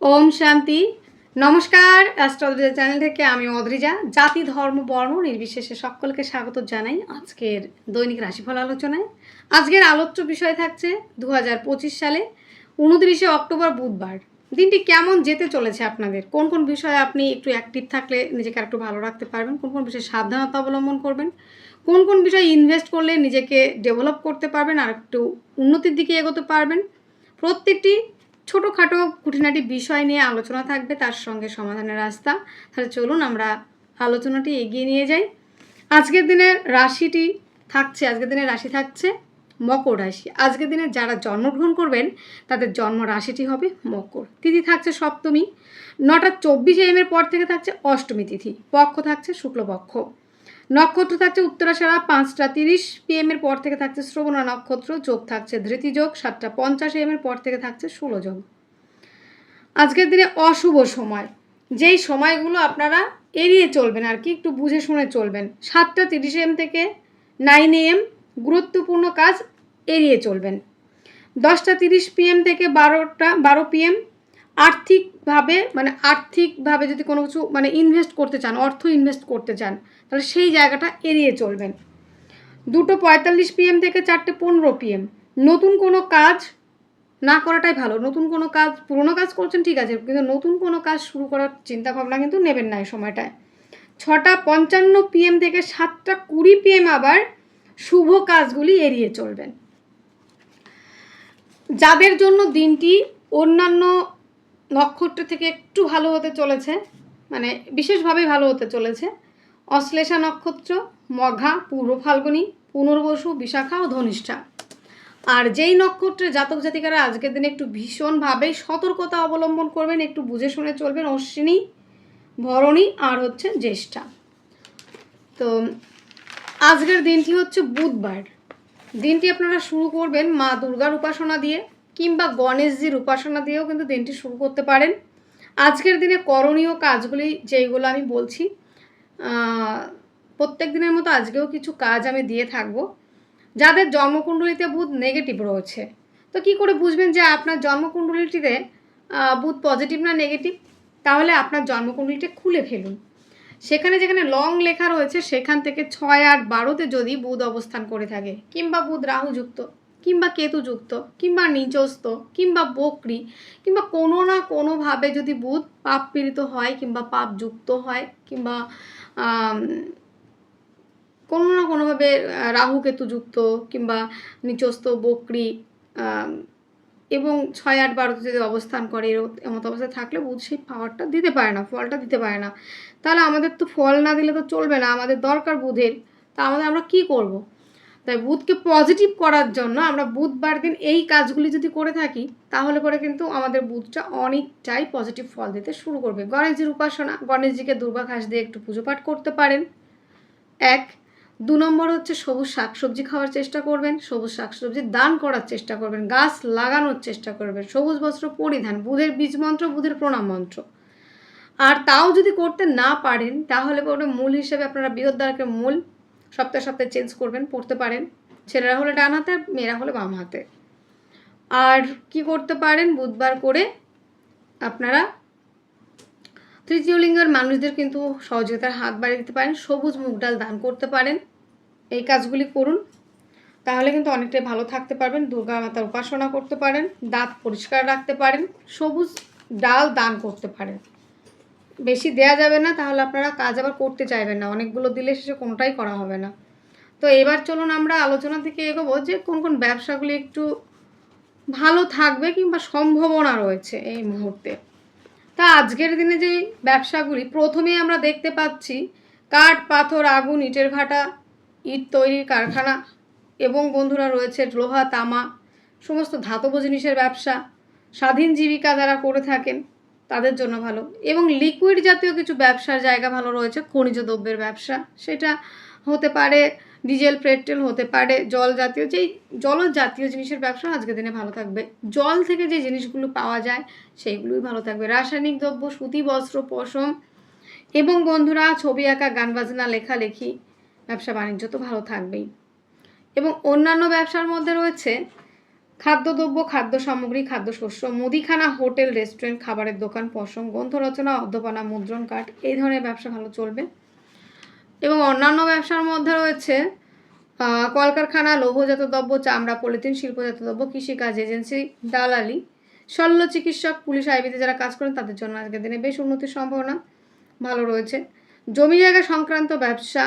ওম শান্তি। নমস্কার astrology channel থেকে আমি অদ্রিজা। জাতি, ধর্ম, বর্ণ নির্বিশেষে সকলকে স্বাগত জানাই আজকের দৈনিক রাশিফল আলোচনায়। আজকের আলোচ্য বিষয় থাকছে দু হাজার পঁচিশ সালে উনত্রিশে অক্টোবর বুধবার। দিনটি কেমন যেতে চলেছে আপনাদের? কোন কোন বিষয়ে আপনি একটু অ্যাক্টিভ থাকলে নিজেকে আর একটু ভালো রাখতে পারবেন? কোন কোন বিষয়ে সাবধানতা অবলম্বন করবেন? কোন কোন বিষয়ে ইনভেস্ট করলে নিজেকে ডেভেলপ করতে পারবেন? আর একটু উন্নতির দিকে এগোতে পারবেন? প্রত্যেকটি ছোটোখাটো খুঁটিনাটি বিষয় নিয়ে আলোচনা থাকবে, তার সঙ্গে সমাধানের রাস্তা। তাহলে চলুন আমরা আলোচনাটি এগিয়ে নিয়ে যাই। আজকের দিনের রাশিটি থাকছে, আজকের দিনের রাশি থাকছে মকর রাশি। আজকের দিনে যারা জন্মগ্রহণ করবেন, তাদের জন্ম রাশিটি হবে মকর। তিথি থাকছে সপ্তমী। নটা চব্বিশ এম এর পর থেকে থাকছে অষ্টমী তিথি। পক্ষ থাকছে শুক্লপক্ষ। নক্ষত্র থাকছে উত্তরাশারা, পাঁচটা তিরিশ পিএম এর পর থেকে থাকছে শ্রবণা নক্ষত্র, যোগ থাকছে ধৃতি যোগ, সাতটা পঞ্চাশ এম এর পর থেকে থাকছে ষোলো যোগ। আজকের দিনে অশুভ সময়। যেই সময়গুলো আপনারা এড়িয়ে চলবেন আর কি, একটু বুঝে শুনে চলবেন। সাতটা তিরিশ এম থেকে নাইন এম গুরুত্বপূর্ণ কাজ এড়িয়ে চলবেন। দশটা তিরিশ পিএম থেকে বারোটা, বারো পিএম আর্থিকভাবে মানে আর্থিকভাবে যদি কোনো কিছু মানে ইনভেস্ট করতে চান, অর্থ ইনভেস্ট করতে চান তাহলে সেই জায়গাটা এড়িয়ে চলবেন। দুটো পঁয়তাল্লিশ পিএম থেকে চারটে পনেরো পিএম নতুন কোনো কাজ না করাটাই ভালো। নতুন কোনো কাজ, পুরনো কাজ করছেন, ঠিক আছে, কিন্তু নতুন কোনো কাজ শুরু করার চিন্তা ভাবনা কিন্তু নেবেন না এই সময়টায়। ছটা পঞ্চান্ন পিএম থেকে সাতটা কুড়ি পিএম আবার শুভ কাজগুলি এড়িয়ে চলবেন। যাদের জন্য দিনটি অন্যান্য নক্ষত্র থেকে একটু ভালো হতে চলেছে মানে বিশেষভাবে ভালো হতে চলেছে অশ্লেষা নক্ষত্র, মঘা, পূর্ব ফাল্গুনী, পুনর্বসু, বিশাখা ও ধনিষ্ঠা। আর যেই নক্ষত্রের জাতক জাতিকারা আজকের দিনে একটু ভীষণভাবে সতর্কতা অবলম্বন করবেন, একটু বুঝে শুনে চলবেন অশ্বিনী, ভরণী আর হচ্ছে জ্যেষ্ঠা। তো আজকের দিনটি হচ্ছে বুধবার। দিনটি আপনারা শুরু করবেন মা দুর্গার উপাসনা দিয়ে কিংবা গণেশজির উপাসনা দিয়েও কিন্তু দিনটি শুরু করতে পারেন। আজকের দিনে করণীয় কাজগুলি যেইগুলো আমি বলছি প্রত্যেক দিনের মতো আজকেও কিছু কাজ আমি দিয়ে থাকব। যাদের জন্মকুণ্ডলিতে বুধ নেগেটিভ রয়েছে। তো কি করে বুঝবেন যে আপনার জন্মকুণ্ডলিটিতে বুধ পজিটিভ না নেগেটিভ তাহলে আপনার জন্মকুণ্ডলিটা খুলে ফেলুন। সেখানে যেখানে লং লেখা রয়েছে, সেখান থেকে ছয় আট বারোতে যদি বুধ অবস্থান করে থাকে, কিংবা বুধ রাহুযুক্ত কিংবা কেতুযুক্ত কিংবা নিচস্ত কিংবা বকরি, কিংবা কোনো না কোনোভাবে যদি বুধ পাপ পীড়িত হয়, কিংবা পাপ যুক্ত হয়, কিংবা কোনো না কোনোভাবে রাহু কেতু যুক্ত কিংবা নিচস্ত বকরি এবং ছয় আট বারোতে যদি অবস্থান করে এর- এমত অবস্থায় থাকলে বুধ সেই পাওয়ারটা দিতে পারে না, ফলটা দিতে পারে না তাহলে আমাদের তো ফল না দিলে তো চলবে না, আমাদের দরকার বুধের তা আমাদের আমরা কি করব। তাই বুধকে পজিটিভ করার জন্য আমরা বুধবার দিন এই কাজগুলি যদি করে থাকি, তাহলে পরে কিন্তু আমাদের বুধটা অনেকটাই পজিটিভ ফল দিতে শুরু করবে। গণেশজির উপাসনা, গণেশজিকে দুর্বা ঘাস দিয়ে একটু পুজো পাঠ করতে পারেন। এক, দু নম্বর হচ্ছে সবুজ শাকসবজি খাওয়ার চেষ্টা করবেন, সবুজ শাকসবজি দান করার চেষ্টা করবেন, গাছ লাগানোর চেষ্টা করবেন, সবুজ বস্ত্র পরিধান, বুধের বীজ মন্ত্র, বুধের প্রণাম মন্ত্র। আর তাও যদি করতে না পারেন, তাহলে পরে মূল হিসেবে আপনারা বৃহদ্বারকে মূল সপ্তাহে সপ্তাহে চেঞ্জ করবেন, পড়তে পারেন। ছেলেরা হলে ডান হাতে, মেয়েরা হলে বাম হাতে। আর কি করতে পারেন? বুধবার করে আপনারা তৃতীয় লিঙ্গের মানুষদের কিন্তু সহযোগিতার হাত বাড়িয়ে দিতে পারেন, সবুজ মুগ ডাল দান করতে পারেন। এই কাজগুলি করুন। তাহলে কিন্তু অনেকটাই ভালো থাকতে পারবেন, দুর্গা মাতার উপাসনা করতে পারেন, দাঁত পরিষ্কার রাখতে পারেন, সবুজ ডাল দান করতে পারেন। বেশি দেয়া যাবে না, তাহলে আপনারা কাজ আবার করতে চাইবেন না। অনেকগুলো দিলে শেষে কোনোটাই করা হবে না। তো এবার চলুন আমরা আলোচনা থেকে এগোবো যে কোন কোন ব্যবসাগুলি একটু ভালো থাকবে কিংবা সম্ভাবনা রয়েছে এই মুহূর্তে। তা আজকের দিনে যে ব্যবসাগুলি, প্রথমেই আমরা দেখতে পাচ্ছি কাঠ, পাথর, আগুন, ইটের ভাটা, ইট তৈরির কারখানা এবং বন্ধুরা রয়েছে লোহা, তামা, সমস্ত ধাতব জিনিসের ব্যবসা, স্বাধীন জীবিকা যারা করে থাকেন। তাদের জন্য ভালো। এবং লিকুইড জাতীয় কিছু ব্যবসার জায়গা ভালো রয়েছে, খনিজ দ্রব্যের ব্যবসা। সেটা হতে পারে ডিজেল পেট্রোল হতে পারে, জল জাতীয়। যেই জল জাতীয় জিনিসের ব্যবসা আজকের দিনে ভালো থাকবে। জল থেকে যে জিনিসগুলো পাওয়া যায়, সেইগুলোই ভালো থাকবে। রাসায়নিক দ্রব্য, সুতি, বস্ত্র, পশম। এবং বন্ধুরা, ছবি আঁকা, গান বাজনা, লেখালেখি, ব্যবসা বাণিজ্য তো ভালো থাকবেই। এবং অন্যান্য ব্যবসার মধ্যে রয়েছে খাদ্যদ্রব্য খাদ্য সামগ্রী খাদ্যশস্য, মুদিখানা, হোটেল, রেস্টুরেন্ট, খাবারের দোকান, পশম গ্রন্থ রচনা অধ্যপনা, মুদ্রণ কাঠ, এই ধরনের ব্যবসা ভালো চলবে। এবং অন্যান্য ব্যবসার মধ্যে রয়েছে কলকারখানা, লৌহজাত দ্রব্য, চামড়া, পলিথিন, শিল্পজাত দ্রব্য, কৃষিকাজ এজেন্সি, দালালি, শল্য চিকিৎসক, পুলিশ আইবিতে যারা কাজ করেন, তাদের জন্য আজকের দিনে বেশ উন্নতির সম্ভাবনা ভালো রয়েছে। জমি জায়গা সংক্রান্ত ব্যবসা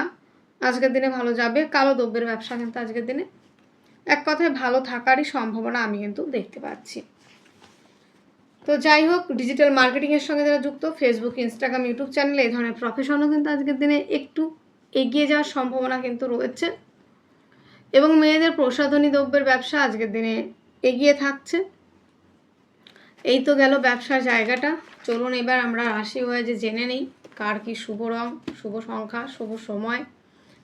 আজকের দিনে ভালো যাবে, কালো দ্রব্যের ব্যবসা কিন্তু আজকের দিনে এক কথায় ভালো থাকারই সম্ভাবনা আমি কিন্তু দেখতে পাচ্ছি। তো যাই হোক ডিজিটাল মার্কেটিংয়ের সঙ্গে যারা যুক্ত ফেসবুক ইনস্টাগ্রাম ইউটিউব চ্যানেলে এই ধরনের প্রফেশনও কিন্তু আজকের দিনে একটু এগিয়ে যাওয়ার সম্ভাবনা কিন্তু রয়েছে। এবং মেয়েদের প্রসাধনী দ্রব্যের ব্যবসা আজকের দিনে এগিয়ে থাকছে। এই তো গেল ব্যবসার জায়গাটা। চলুন এবার আমরা রাশি হয়ে যে জেনে নিই কার কি শুভ রং, শুভ সংখ্যা, শুভ সময়,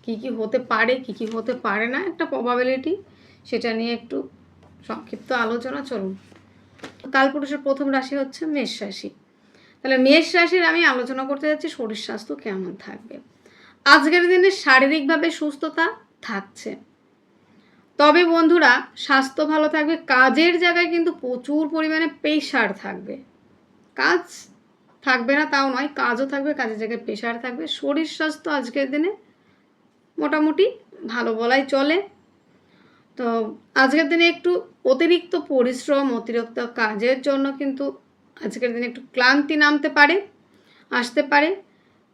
কি কি হতে পারে, কি কি হতে পারে না, একটা প্রবাবিলিটি সেটা নিয়ে একটু সংক্ষিপ্ত আলোচনা, চলুন। কালপুরুষের প্রথম রাশি হচ্ছে মেষ রাশি। তাহলে মেষ রাশির আমি আলোচনা করতে যাচ্ছি শরীর স্বাস্থ্য কেমন থাকবে। আজকের দিনে শারীরিকভাবে সুস্থতা থাকছে। তবে বন্ধুরা, স্বাস্থ্য ভালো থাকবে, কাজের জায়গায় কিন্তু প্রচুর পরিমাণে প্রেশার থাকবে। কাজ থাকবে না, তাও নয়, কাজও থাকবে, কাজের জায়গায় প্রেশার থাকবে। শরীর স্বাস্থ্য আজকের দিনে মোটামুটি ভালো বলাই চলে। তো আজকের দিনে একটু অতিরিক্ত পরিশ্রম, অতিরিক্ত কাজের জন্য কিন্তু আজকের দিনে একটু ক্লান্তি নামতে পারে, আসতে পারে।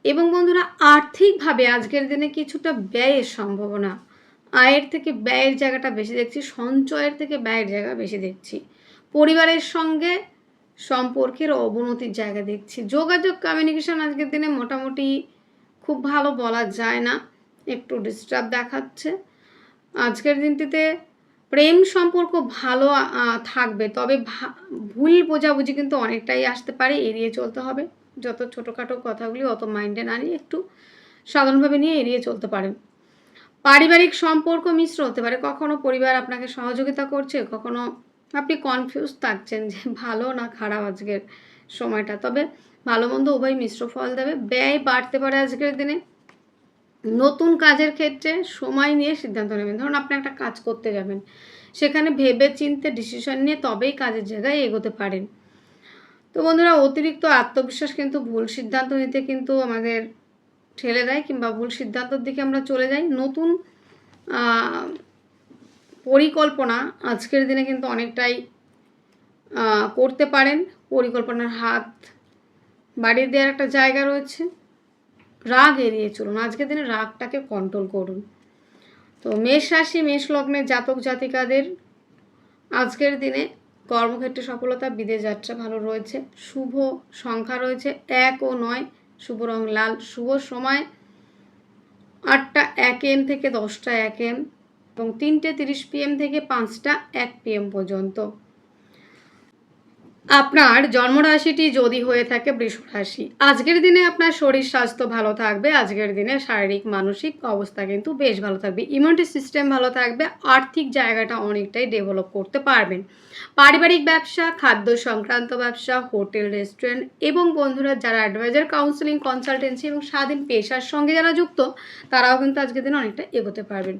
এবং বন্ধুরা, আর্থিকভাবে আজকের দিনে কিছুটা ব্যয়ের সম্ভাবনা। আয়ের থেকে ব্যয়ের জায়গাটা বেশি দেখছি, সঞ্চয়ের থেকে ব্যয়ের জায়গা বেশি দেখছি। পরিবারের সঙ্গে সম্পর্কের অবনতির জায়গা দেখছি। যোগাযোগ কমিউনিকেশন আজকের দিনে মোটামুটি খুব ভালো বলা যায় না। একটু ডিস্টার্ব দেখাচ্ছে। আজকের দিনটিতে প্রেম সম্পর্ক ভালো থাকবে। তবে ভুল বোঝাবুঝি কিন্তু অনেকটাই আসতে পারে, এড়িয়ে চলতে হবে। যত ছোটোখাটো কথাগুলি, অত মাইন্ডে না নিয়ে একটু সাধারণভাবে নিয়ে এড়িয়ে চলতে পারেন পারিবারিক সম্পর্ক মিশ্র হতে পারে। কখনো পরিবার আপনাকে সহযোগিতা করছে, কখনো আপনি কনফিউজ থাকছেন যে ভালো না খারাপ আজকের সময়টা। তবে ভালো মন্দ উভয় মিশ্র ফল দেবে। ব্যয় বাড়তে পারে আজকের দিনে। নতুন কাজের ক্ষেত্রে সময় নিয়ে সিদ্ধান্ত নেবেন। ধরুন আপনি একটা কাজ করতে যাবেন, সেখানে ভেবে চিনতে ডিসিশন নিয়ে তবেই কাজের জায়গায় এগোতে পারেন। তো বন্ধুরা, অতিরিক্ত আত্মবিশ্বাস কিন্তু ভুল সিদ্ধান্ত নিতে কিন্তু আমাদের ঠেলে দেয় কিংবা ভুল সিদ্ধান্তর দিকে আমরা চলে যাই। নতুন পরিকল্পনা আজকের দিনে কিন্তু অনেকটাই করতে পারেন। পরিকল্পনার হাত বাড়িয়ে দেওয়ার একটা জায়গা রয়েছে। রাগ এড়িয়ে চলুন। আজকের দিনে রাগটাকে কন্ট্রোল করুন। তো মেষ রাশি, মেষ লগ্নের জাতক জাতিকাদের আজকের দিনে কর্মক্ষেত্রে সফলতা, বিদেশ যাত্রা ভালো রয়েছে, শুভ সংখ্যা রয়েছে এক ও নয়, শুভ রং লাল, শুভ সময় আটটা এক এম থেকে দশটা এক এম এবং তিনটে তিরিশ পিএম থেকে পাঁচটা এক পিএম পর্যন্ত। আপনার জন্মরাশিটি যদি হয়ে থাকে বৃষ রাশি, আজকের দিনে আপনার শরীর স্বাস্থ্য ভালো থাকবে, আজকের দিনে শারীরিক, মানসিক অবস্থা কিন্তু বেশ ভালো থাকবে ইমিউনিটি সিস্টেম ভালো থাকবে, আর্থিক জায়গাটা অনেকটাই ডেভেলপ করতে পারবেন। পারিবারিক ব্যবসা, খাদ্য সংক্রান্ত ব্যবসা, হোটেল রেস্টুরেন্ট এবং বন্ধুরা যারা অ্যাডভাইজার কাউন্সিলিং কনসালটেন্সি এবং স্বাধীন পেশার সঙ্গে যারা যুক্ত, তারাও কিন্তু আজকের দিনে অনেকটা এগোতে পারবেন।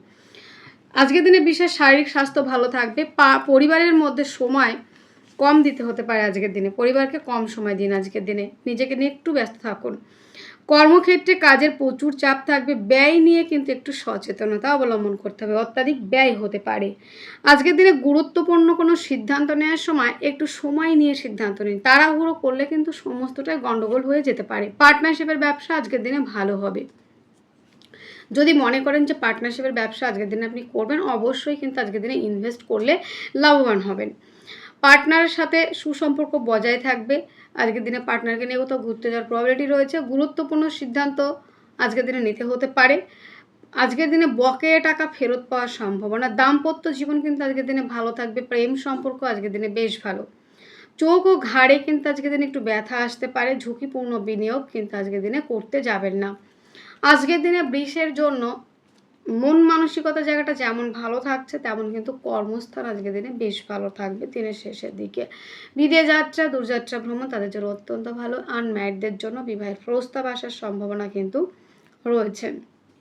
আজকের দিনে বিশেষ শারীরিক স্বাস্থ্য ভালো থাকবে পরিবারের মধ্যে সময় কম দিতে হতে পারে আজকের দিনে। পরিবারকে কম সময় দিন আজকের দিনে। নিজেকে নিয়ে একটু ব্যস্ত থাকুন। কর্মক্ষেত্রে কাজের প্রচুর চাপ থাকবে। ব্যয় নিয়ে কিন্তু একটু সচেতনতা অবলম্বন করতে হবে। অত্যাধিক ব্যয় হতে পারে। আজকের দিনে গুরুত্বপূর্ণ কোনো সিদ্ধান্ত নেওয়ার সময় একটু সময় নিয়ে সিদ্ধান্ত নিন। তাড়াহুড়ো করলে কিন্তু সমস্তটাই গণ্ডগোল হয়ে যেতে পারে। পার্টনারশিপের ব্যবসা আজকের দিনে ভালো হবে। যদি মনে করেন যে পার্টনারশিপের ব্যবসা আজকের দিনে আপনি করবেন, অবশ্যই কিন্তু আজকের দিনে ইনভেস্ট করলে লাভবান হবেন। পার্টনারের সাথে সুসম্পর্ক বজায় থাকবে। আজকের দিনে পার্টনারকে নিয়ে কোথাও ঘুরতে যাওয়ার প্রবাবিলিটি রয়েছে। গুরুত্বপূর্ণ সিদ্ধান্ত আজকের দিনে নিতে হতে পারে। আজকের দিনে বকে টাকা ফেরত পাওয়ার সম্ভাবনা। দাম্পত্য জীবন কিন্তু আজকের দিনে ভালো থাকবে। প্রেম সম্পর্ক আজকের দিনে বেশ ভালো। চোখ ও ঘাড়ে কিন্তু আজকের দিনে একটু ব্যথা আসতে পারে। ঝুঁকিপূর্ণ বিনিয়োগ কিন্তু আজকের দিনে করতে যাবেন না। আজকের দিনে বৃষের জন্য মন মানসিকতা জায়গাটা যেমন ভালো থাকছে, তেমন কিন্তু কর্মস্থান আজকের দিনে বেশ ভালো থাকবে দিনের শেষের দিকে। বিদেশ যাত্রা, দূরযাত্রা ভ্রমণ তাদের জন্য অত্যন্ত ভালো। আনম্যারিডদের জন্য বিবাহের প্রস্তাব আসার সম্ভাবনা কিন্তু রয়েছে।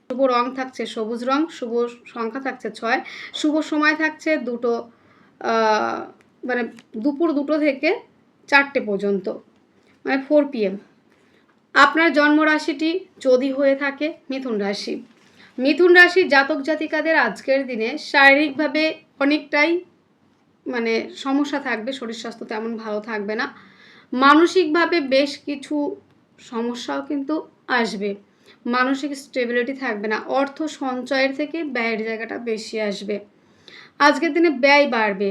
শুভ রং থাকছে সবুজ রং, শুভ সংখ্যা থাকছে ছয়। শুভ সময় থাকছে দুটো মানে দুপুর দুটো থেকে চারটে পর্যন্ত মানে ফোর পিএম আপনার জন্ম রাশিটি যদি হয়ে থাকে, মিথুন রাশি। মিথুন রাশির জাতক জাতিকাদের আজকের দিনে শারীরিকভাবে অনেকটাই মানে সমস্যা থাকবে, শরীর স্বাস্থ্য তেমন ভালো থাকবে না। মানসিকভাবে বেশ কিছু সমস্যাও কিন্তু আসবে। মানসিক স্টেবিলিটি থাকবে না, অর্থ সঞ্চয়ের থেকে ব্যয়ের জায়গাটা বেশি আসবে। আজকের দিনে ব্যয় বাড়বে,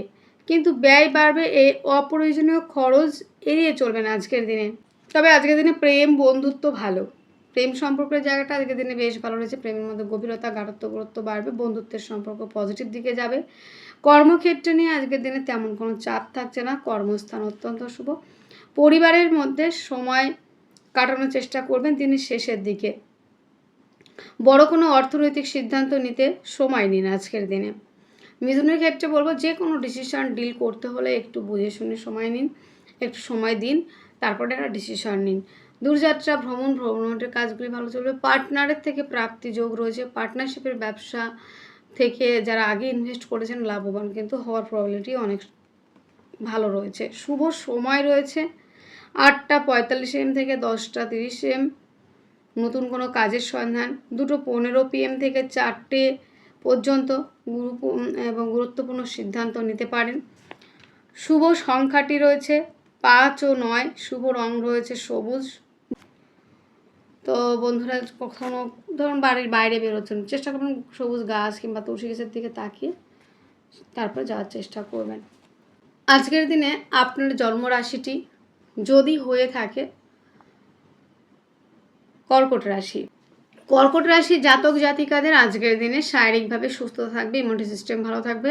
কিন্তু ব্যয় বাড়বে এই অপ্রয়োজনীয় খরচ এড়িয়ে চলবে না আজকের দিনে। তবে আজকের দিনে প্রেম, বন্ধুত্ব ভালো। প্রেম সম্পর্কের জায়গাটা আজকের দিনে বেশ ভালো রয়েছে। প্রেমের মধ্যে গভীরতা গাঢ়ত্ব গুরুত্ব বাড়বে, বন্ধুত্বের সম্পর্ক পজিটিভ দিকে যাবে। কর্মক্ষেত্রে নিয়ে আজকের দিনে তেমন কোনো চাপ থাকছে না। কর্মস্থান অত্যন্ত শুভ। পরিবারের মধ্যে সময় কাটানোর চেষ্টা করবেন তিনি শেষের দিকে। বড় কোনো অর্থনৈতিক সিদ্ধান্ত নিতে সময় নিন আজকের দিনে। মিথুনের ক্ষেত্রে বলব, যে কোনো ডিসিশন ডিল করতে হলে একটু বুঝে শুনে সময় নিন, একটু সময় দিন, তারপরে একটা ডিসিশন নিন। দূরযাত্রা, ভ্রমণ, ভ্রমণের কাজগুলি ভালো চলবে। পার্টনারের থেকে প্রাপ্তি যোগ রয়েছে। পার্টনারশিপের ব্যবসা থেকে যারা আগে ইনভেস্ট করেছেন, লাভবান কিন্তু হওয়ার প্রবাবিলিটি অনেক ভালো রয়েছে। শুভ সময় রয়েছে। আটটা পঁয়তাল্লিশ এম থেকে দশটা তিরিশ এম নতুন কোনো কাজের সন্ধান। দুটো পনেরো পিএম থেকে চারটে পর্যন্ত গুরু এবং গুরুত্বপূর্ণ সিদ্ধান্ত নিতে পারেন। শুভ সংখ্যাটি রয়েছে পাঁচ ও নয়। শুভ রং রয়েছে সবুজ। তো বন্ধুরা কখনো, ধরুন বাড়ির বাইরে বেরোচ্ছেন, চেষ্টা করবেন সবুজ গাছ কিংবা তুলসী গাছের দিকে তাকিয়ে তারপর যাওয়ার চেষ্টা করবেন। আজকের দিনে আপনার জন্মরাশিটি যদি হয়ে থাকে, কর্কট রাশি। কর্কট রাশি জাতক জাতিকাদের আজকের দিনে শারীরিকভাবে সুস্থ থাকবে ইমিউনিটি সিস্টেম ভালো থাকবে,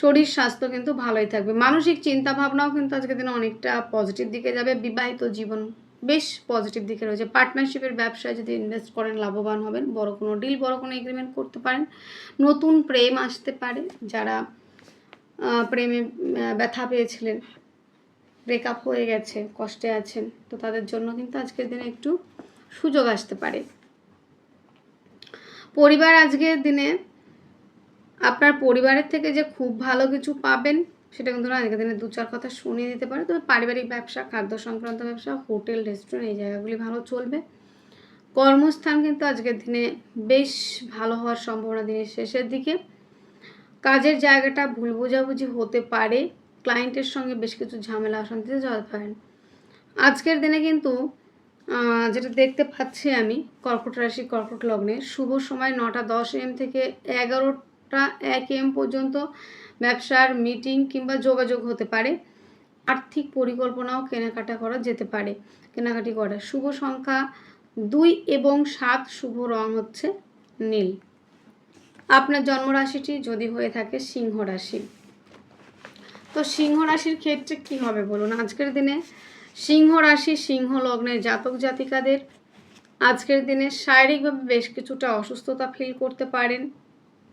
শরীর স্বাস্থ্য কিন্তু ভালোই থাকবে। মানসিক চিন্তা ভাবনাও কিন্তু আজকের দিনে অনেকটা পজিটিভ দিকে যাবে, বিবাহিত জীবন বেশ পজিটিভ দিকে রয়েছে। পার্টনারশিপের ব্যবসায় যদি ইনভেস্ট করেন, লাভবান হবেন। বড় কোনো ডিল বড় কোনো এগ্রিমেন্ট করতে পারেন। নতুন প্রেম আসতে পারে। যারা প্রেমে ব্যথা পেয়েছিলেন ব্রেকআপ হয়ে গেছে, কষ্টে আছেন, তো তাদের জন্য কিন্তু আজকের দিনে একটু সুযোগ আসতে পারে। পরিবার আজকের দিনে, আপনার পরিবারের থেকে যে খুব ভালো কিছু পাবেন সেটা কিন্তু না দিনে দু চার কথা শুনিয়ে দিতে পারে। তবে পারিবারিক ব্যবসা, খাদ্য সংক্রান্ত ব্যবসা, হোটেল, রেস্টুরেন্ট এই জায়গাগুলি ভালো চলবে। কর্মস্থান কিন্তু আজকের দিনে বেশ ভালো হওয়ার সম্ভাবনা দিনের শেষের দিকে। কাজের জায়গাটা ভুল বোঝাবুঝি হতে পারে। ক্লায়েন্টের সঙ্গে বেশ কিছু ঝামেলা, অশান্তিতে জড়াতে পারেন। আজকের দিনে কিন্তু যেটা দেখতে পাচ্ছি আমি, কর্কট রাশি, কর্কট লগ্নে শুভ সময় নটা দশ এম থেকে এগারোটা এক এম পর্যন্ত ব্যবসার মিটিং কিংবা যোগাযোগ হতে পারে। আর্থিক পরিকল্পনাও কেনাকাটা করা যেতে পারে। কেনাকাটি করা। শুভ সংখ্যা দুই এবং সাত শুভ রং হচ্ছে নীল। আপনার জন্মরাশিটি যদি হয়ে থাকে সিংহ রাশি। তো সিংহ রাশির ক্ষেত্রে কি হবে বলুন? আজকের দিনে সিংহ রাশি সিংহ লগ্নের জাতক জাতিকাদের। আজকের দিনে শারীরিকভাবে বেশ কিছুটা অসুস্থতা ফিল করতে পারেন।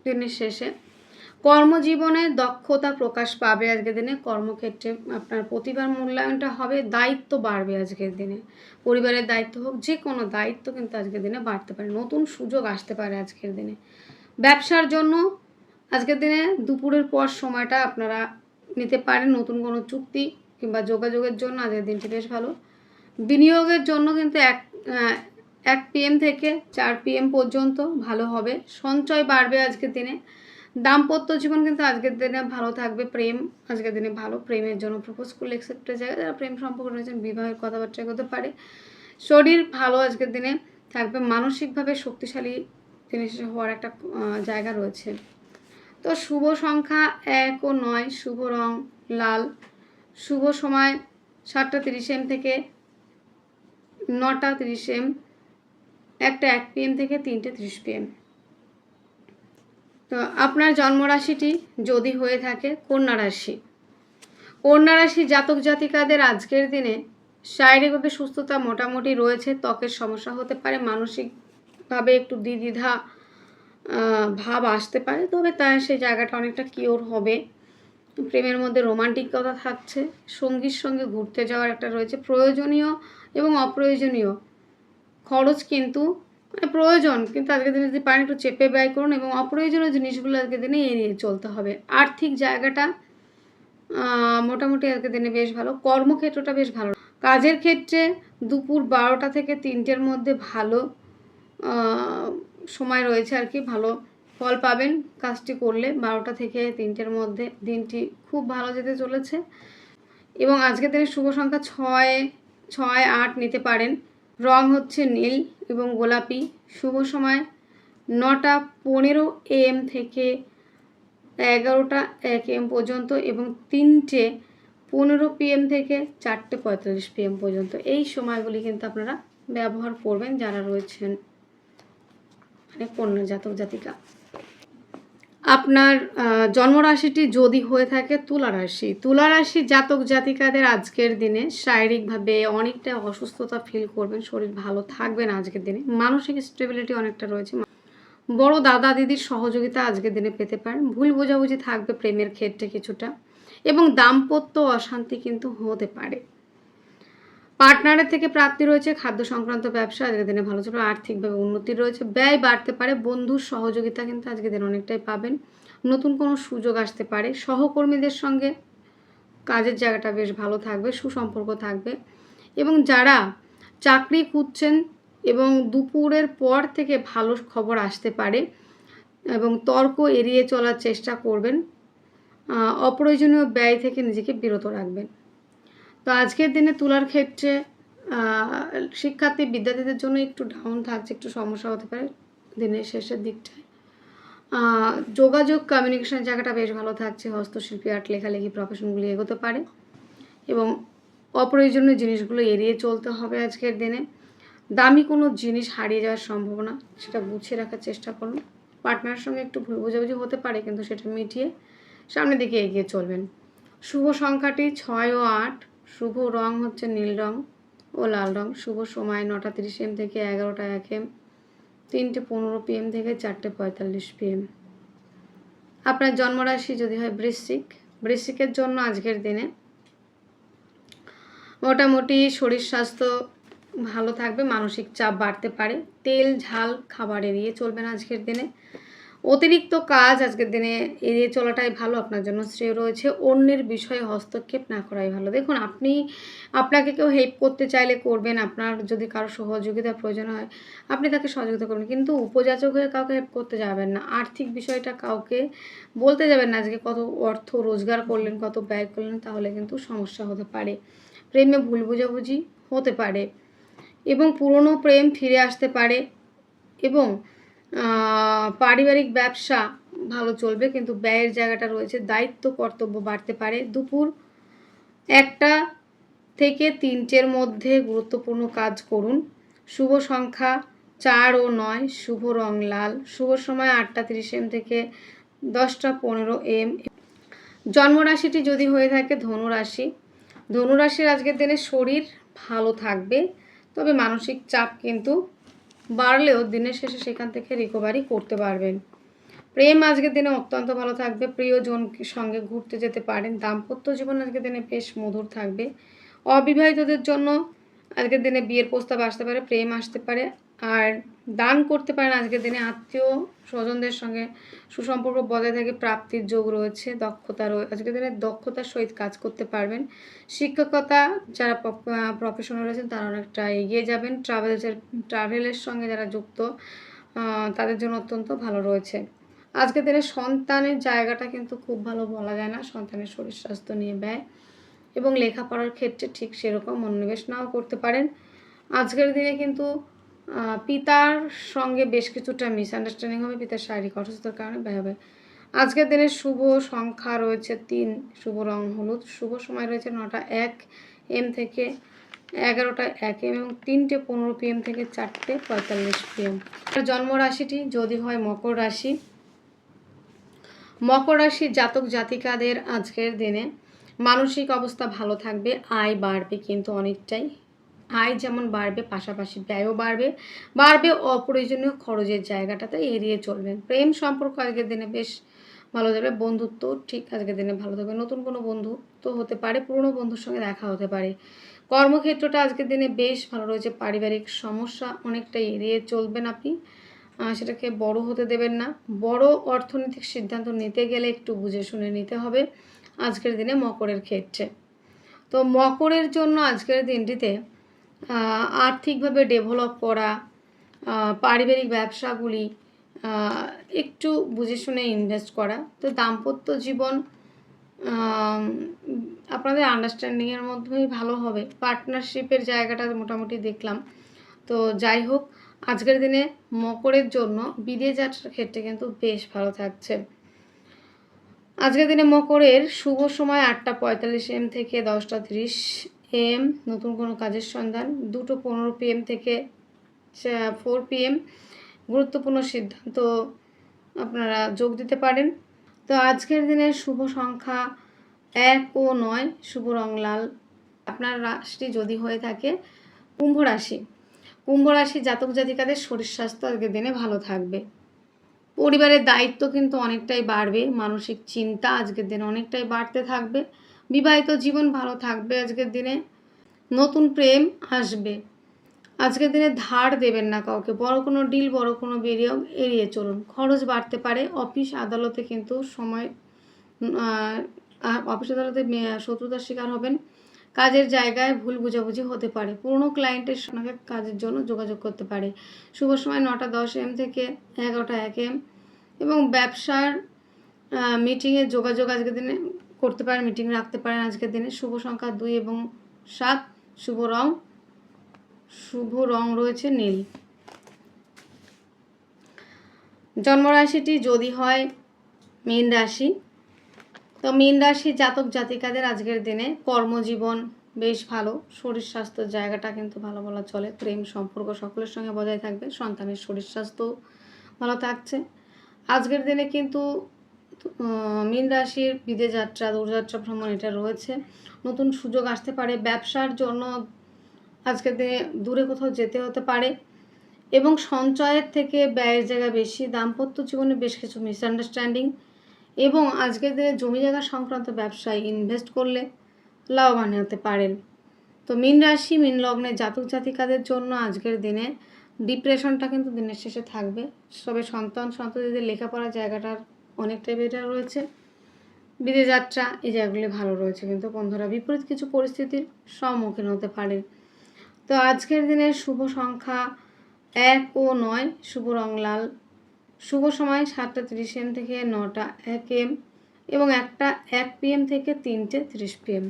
দিনের শেষে। কর্মজীবনে দক্ষতা প্রকাশ পাবে আজকের দিনে। কর্মক্ষেত্রে আপনার প্রতিভার মূল্যায়নটা হবে, দায়িত্ব বাড়বে আজকের দিনে। পরিবারের দায়িত্ব হোক, যে কোনো দায়িত্ব কিন্তু আজকের দিনে বাড়তে পারে। নতুন সুযোগ আসতে পারে আজকের দিনে। ব্যবসার জন্য আজকের দিনে দুপুরের পর সময়টা আপনারা নিতে পারেন। নতুন কোনো চুক্তি কিংবা যোগাযোগের জন্য আজকের দিনটি বেশ ভালো। বিনিয়োগের জন্য কিন্তু এক এক পিএম থেকে চার পিএম পর্যন্ত ভালো হবে। সঞ্চয় বাড়বে আজকের দিনে। দাম্পত্য জীবন কিন্তু আজকের দিনে ভালো থাকবে। প্রেম আজকের দিনে ভালো। প্রেমের জন্য প্রপোজ করলে অ্যাকসেপ্টের জায়গায় যারা প্রেম সম্পর্ক রয়েছেন, বিবাহের কথাবার্তা করতে পারে। শরীর ভালো আজকের দিনে থাকবে। মানসিকভাবে শক্তিশালী জিনিস হওয়ার একটা জায়গা রয়েছে। তো শুভ সংখ্যা এক ও নয়, শুভ রং লাল। শুভ সময় সাতটা তিরিশ এম থেকে নটা তিরিশ এম একটা এক পিএম থেকে তিনটে তিরিশ পিএম তো আপনার জন্মরাশিটি যদি হয়ে থাকে কন্যা রাশি। কন্যা রাশি জাতক জাতিকাদের আজকের দিনে শারীরিকভাবে সুস্থতা মোটামুটি রয়েছে, ত্বকের সমস্যা হতে পারে, মানসিকভাবে একটু দ্বিধা ভাব আসতে পারে, তবে তাই সেই জায়গাটা অনেকটা কিওর হবে। প্রেমের মধ্যে রোমান্টিকতা থাকছে, সঙ্গীর সঙ্গে ঘুরতে যাওয়ার একটা রয়েছে প্রয়োজনীয় এবং অপ্রয়োজনীয় খরচ কিন্তু মানে প্রয়োজন। কিন্তু আজকের দিনে যদি পারেন একটু চেপে ব্যয় করুন এবং অপ্রয়োজনীয় জিনিসগুলো আজকের দিনে এড়িয়ে চলতে হবে। আর্থিক জায়গাটা মোটামুটি আজকের দিনে বেশ ভালো। কর্মক্ষেত্রটা বেশ ভালো। কাজের ক্ষেত্রে দুপুর বারোটা থেকে তিনটের মধ্যে ভালো সময় রয়েছে আর কি, ভালো ফল পাবেন কাজটি করলে। বারোটা থেকে তিনটের মধ্যে দিনটি খুব ভালো যেতে চলেছে। এবং আজকের দিনে শুভ সংখ্যা ছয় ছয়, আট নিতে পারেন। রং হচ্ছে নীল এবং গোলাপি। শুভ সময়, নটা পনেরো এম থেকে এগারোটা এক এম পর্যন্ত এবং তিনটে পনেরো পিএম থেকে চারটে পঁয়তাল্লিশ পিএম পর্যন্ত। এই সময়গুলি কিন্তু আপনারা ব্যবহার করবেন যারা রয়েছেন মানে কন্যা জাতক জাতিকা। আপনার জন্মরাশিটি যদি হয়ে থাকে তুলা রাশি। তুলা রাশি জাতক জাতিকাদের আজকের দিনে শারীরিকভাবে অনেকটা অসুস্থতা ফিল করবেন, শরীর ভালো থাকবে না আজকের দিনে। মানসিক স্টেবিলিটি অনেকটা রয়েছে। বড় দাদা দিদির সহযোগিতা আজকের দিনে পেতে পারেন। ভুল বোঝাবুঝি থাকবে প্রেমের ক্ষেত্রে কিছুটা। এবং দাম্পত্য অশান্তি কিন্তু হতে পারে। পার্টনারের থেকে প্রাপ্তি রয়েছে, খাদ্য সংক্রান্ত ব্যবসা, আজকের দিনে ভালো চলবে, আর্থিকভাবে উন্নতি রয়েছে, ব্যয় বাড়তে পারে, বন্ধুর সহযোগিতা কিন্তু আজকের দিনে অনেকটাই পাবেন। নতুন কোনো সুযোগ আসতে পারে, সহকর্মীদের সঙ্গে কাজের জায়গাটা বেশ ভালো থাকবে, সুসম্পর্ক থাকবে এবং যারা চাকরি খুঁজছেন এবং দুপুরের পর থেকে ভালো খবর আসতে পারে এবং তর্ক এড়িয়ে চলার চেষ্টা করবেন অপ্রয়োজনীয় ব্যয় থেকে নিজেকে বিরত রাখবেন। তো আজকের দিনে তোলার ক্ষেত্রে শিক্ষার্থী বিদ্যার্থীদের জন্য একটু ডাউন থাকছে, একটু সমস্যা হতে পারে দিনের শেষের দিকটায়। যোগাযোগ কমিউনিকেশন জায়গাটা বেশ ভালো থাকছে, হস্তশিল্পী আর্ট লেখালেখি প্রফেশনগুলি এগোতে পারে এবং অপ্রয়োজনীয় জিনিসগুলো এড়িয়ে চলতে হবে আজকের দিনে। দামি কোনো জিনিস হারিয়ে যাওয়ার সম্ভাবনা, সেটা গুছিয়ে রাখার চেষ্টা করুন। পার্টনারের সঙ্গে একটু ভুল বোঝাবুঝি হতে পারে, কিন্তু সেটা মিটিয়ে সামনের দিকে এগিয়ে চলবেন। শুভ সংখ্যাটি ছয় ও আট। শুভ রং হচ্ছে নীল রং ও লাল রং। শুভ সময় নটা তিরিশ এম থেকে এগারোটা এক এম, তিনটে পনেরো পিএম থেকে চারটে পঁয়তাল্লিশ পিএম আপনার জন্মরাশি যদি হয় বৃশ্চিক, বৃশ্চিকের জন্য আজকের দিনে মোটামুটি শরীর স্বাস্থ্য ভালো থাকবে, মানসিক চাপ বাড়তে পারে। তেল, ঝাল, খাবার এড়িয়ে চলবেন আজকের দিনে। অতিরিক্ত কাজ আজকের দিনে এড়িয়ে চলাটাই ভালো আপনার জন্য শ্রেয় রয়েছে। অন্যের বিষয়ে হস্তক্ষেপ না করাই ভালো। দেখুন, আপনি আপনাকে কেউ হেল্প করতে চাইলে করবেন। আপনার যদি কারও সহযোগিতা প্রয়োজন হয়, আপনি তাকে সহযোগিতা করবেন কিন্তু উপযাচক হয়ে কাউকে হেল্প করতে যাবেন না। আর্থিক বিষয়টা কাউকে বলতে যাবেন না, আজকে কত অর্থ রোজগার করলেন, কত ব্যয় করলেন, তাহলে কিন্তু সমস্যা হতে পারে। প্রেমে ভুল বোঝাবুঝি হতে পারে এবং পুরনো প্রেম ফিরে আসতে পারে এবং পারিবারিক ব্যবসা ভালো চলবে, কিন্তু ব্যয়ের জায়গাটা রয়েছে, দায়িত্ব, কর্তব্য বাড়তে পারে। দুপুর একটা থেকে তিনটের মধ্যে গুরুত্বপূর্ণ কাজ করুন। শুভ সংখ্যা চার ও নয়, শুভ রং লাল। শুভ সময় আটটা তিরিশ এম থেকে দশটা পনেরো এম। জন্মরাশিটি যদি হয়ে থাকে ধনুরাশি। ধনুরাশির আজকের দিনে শরীর ভালো থাকবে, তবে মানসিক চাপ কিন্তু বাড়লেও দিনের শেষে সেখান থেকে রিকভারি করতে পারবেন। প্রেম আজকের দিনে অত্যন্ত ভালো থাকবে। প্রিয়জন সঙ্গে ঘুরতে যেতে পারেন। দাম্পত্য জীবন আজকের দিনে বেশ মধুর থাকবে। অবিবাহিতদের জন্য আজকের দিনে বিয়ের প্রস্তাব আসতে পারে, প্রেম আসতে পারে। আর দান করতে পারেন আজকের দিনে আত্মীয় স্বজনদের সঙ্গে। সুসম্পর্ক বজায় থাকে, প্রাপ্তির যোগ রয়েছে, দক্ষতা রয়েছে আজকের দিনে দক্ষতার সহিত কাজ করতে পারবেন। শিক্ষকতা যারা প্রফেশনাল রয়েছেন তারা অনেকটা এগিয়ে যাবেন। ট্রাভেলসের ট্রাভেলের সঙ্গে যারা যুক্ত তাদের জন্য অত্যন্ত ভালো রয়েছে। আজকের দিনে সন্তানের জায়গাটা কিন্তু খুব ভালো বলা যায় না, সন্তানের শরীর স্বাস্থ্য নিয়ে ব্যয়। এবং লেখাপড়ার ক্ষেত্রে ঠিক সেরকম মনোনিবেশ নাও করতে পারেন। আজকের দিনে কিন্তু পিতার সঙ্গে বেশ কিছুটা মিসআন্ডারস্ট্যান্ডিং হবে, পিতার শারীরিক অসুস্থতার কারণে ব্যয় হবে। আজকের দিনে শুভ সংখ্যা রয়েছে তিন, শুভ রং হলুদ, শুভ সময় রয়েছে নটা এক এম থেকে এগারোটা এক এম এবং তিনটে পনেরো পিএম থেকে চারটে পঁয়তাল্লিশ পিএম। জন্ম রাশিটি যদি হয় মকর রাশি। মকর রাশির জাতক জাতিকাদের আজকের দিনে মানসিক অবস্থা ভালো থাকবে, আয় বাড়বে কিন্তু অনেকটাই। আয় যেমন বাড়বে, পাশাপাশি ব্যয়ও বাড়বে। বাড়বে অপ্রয়োজনীয় খরচের জায়গাটাতে এড়িয়ে চলবেন। প্রেম সম্পর্ক আজকের দিনে বেশ ভালো যাবে। বন্ধুত্ব ঠিক আজকের দিনে ভালো থাকবে। নতুন কোনো বন্ধু তো হতে পারে, পুরনো বন্ধুর সঙ্গে দেখা হতে পারে। কর্মক্ষেত্রটা আজকের দিনে বেশ ভালো রয়েছে। পারিবারিক সমস্যা অনেকটা এড়িয়ে চলবেন আপনি। সেটাকে বড় হতে দেবেন না। বড় অর্থনৈতিক সিদ্ধান্ত নিতে গেলে একটু বুঝে শুনে নিতে হবে আজকের দিনে মকরের ক্ষেত্রে। তো মকরের জন্য আজকের দিনটিতে আর্থিকভাবে ডেভেলপ করা পারিবারিক ব্যবসাগুলি একটু বুঝে শুনে ইনভেস্ট করা। তো দাম্পত্য জীবন আপনাদের আন্ডারস্ট্যান্ডিংয়ের মধ্যেই ভালো হবে। পার্টনারশিপের জায়গাটা মোটামুটি দেখলাম। তো যাই হোক, আজকের দিনে মকরের জন্য বিদেশ যাত্রার ক্ষেত্রে কিন্তু বেশ ভালো থাকছে। আজকের দিনে মকরের শুভ সময় আটটা পঁয়তাল্লিশ এম থেকে দশটা তিরিশ এম, নতুন কোনো কাজের সন্ধান। দুটো পনেরো পিএম থেকে ফোর পিএম গুরুত্বপূর্ণ সিদ্ধান্ত আপনারা যোগ দিতে পারেন। তো আজকের দিনের শুভ সংখ্যা এক ও নয়, শুভ রং লাল। আপনার রাশি যদি হয়ে থাকে কুম্ভ রাশি। কুম্ভ রাশি জাতক জাতিকাদের শরীর স্বাস্থ্য আজকের দিনে ভালো থাকবে। পরিবারের দায়িত্ব কিন্তু অনেকটাই বাড়বে। মানসিক চিন্তা আজকের দিনে অনেকটাই বাড়তে থাকবে। বিবাহিত জীবন ভালো থাকবে আজকের দিনে। নতুন প্রেম আসবে। আজকের দিনে ধার দেবেন না কাউকে। বড় কোনো ডিল বড় কোনো বিনিয়োগ এড়িয়ে চলুন। খরচ বাড়তে পারে। অফিস আদালতে কিন্তু সময় অফিস আদালতে শত্রুতার শিকার হবেন। কাজের জায়গায় ভুল বুঝাবুঝি হতে পারে। পুরনো ক্লায়েন্টের সঙ্গে কাজের জন্য যোগাযোগ করতে পারে। শুভ সময় নটা দশ এম থেকে এগারোটা এক এম। এবং ব্যবসার মিটিংয়ে যোগাযোগ আজকের দিনে করতে পারেন মিটিং রাখতে পারেন আজকের দিনে। শুভ সংখ্যা দুই এবং সাত। শুভ রং শুভ রং রয়েছে নীল। জন্মরাশিটি যদি হয় মীন রাশি, তো মীন রাশি জাতক জাতিকাদের আজকের দিনে কর্মজীবন বেশ ভালো। শরীর স্বাস্থ্যের জায়গাটা কিন্তু ভালো বলা চলে। প্রেম সম্পর্ক সকলের সঙ্গে বজায় থাকবে। সন্তানের শরীর স্বাস্থ্য ভালো থাকছে। আজকের দিনে কিন্তু মীন রাশির বিদেশ যাত্রা, দূরযাত্রা ভ্রমণ এটা রয়েছে। নতুন সুযোগ আসতে পারে ব্যবসার জন্য। আজকের দিনে দূরে কোথাও যেতে হতে পারে। এবং সঞ্চয়ের থেকে ব্যয়ের জায়গা বেশি, দাম্পত্য জীবনে বেশ কিছু মিসআন্ডারস্ট্যান্ডিং এবং আজকের দিনে জমি জায়গা সংক্রান্ত ব্যবসায় ইনভেস্ট করলে লাভবান হতে পারেন। তো মিন রাশি, মিন লগ্নের জাতক জাতিকাদের জন্য আজকের দিনে ডিপ্রেশনটা কিন্তু দিনের শেষে থাকবে। সবে সন্তান, সন্ততিদের লেখাপড়ার জায়গাটার অনেকটাই বেটার রয়েছে। বিদেশ যাত্রা, এই জায়গাগুলি ভালো রয়েছে কিন্তু বন্ধুরা বিপরীত কিছু পরিস্থিতির সম্মুখীন হতে পারে। তো আজকের দিনের শুভ সংখ্যা এক ও নয়, শুভ রং লাল। শুভ সময় সাতটা তিরিশ এম থেকে নটা এক এম এবং একটা এক পিএম থেকে তিনটে তিরিশ পিএম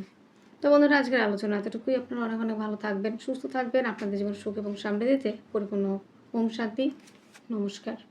তো বন্ধুরা, আজকের আলোচনা এতটুকুই। আপনারা অনেক অনেক ভালো থাকবেন, সুস্থ থাকবেন। আপনাদের জীবন সুখ এবং সামনে দিতে পরিপূর্ণ হোক। ওম শান্তি। নমস্কার।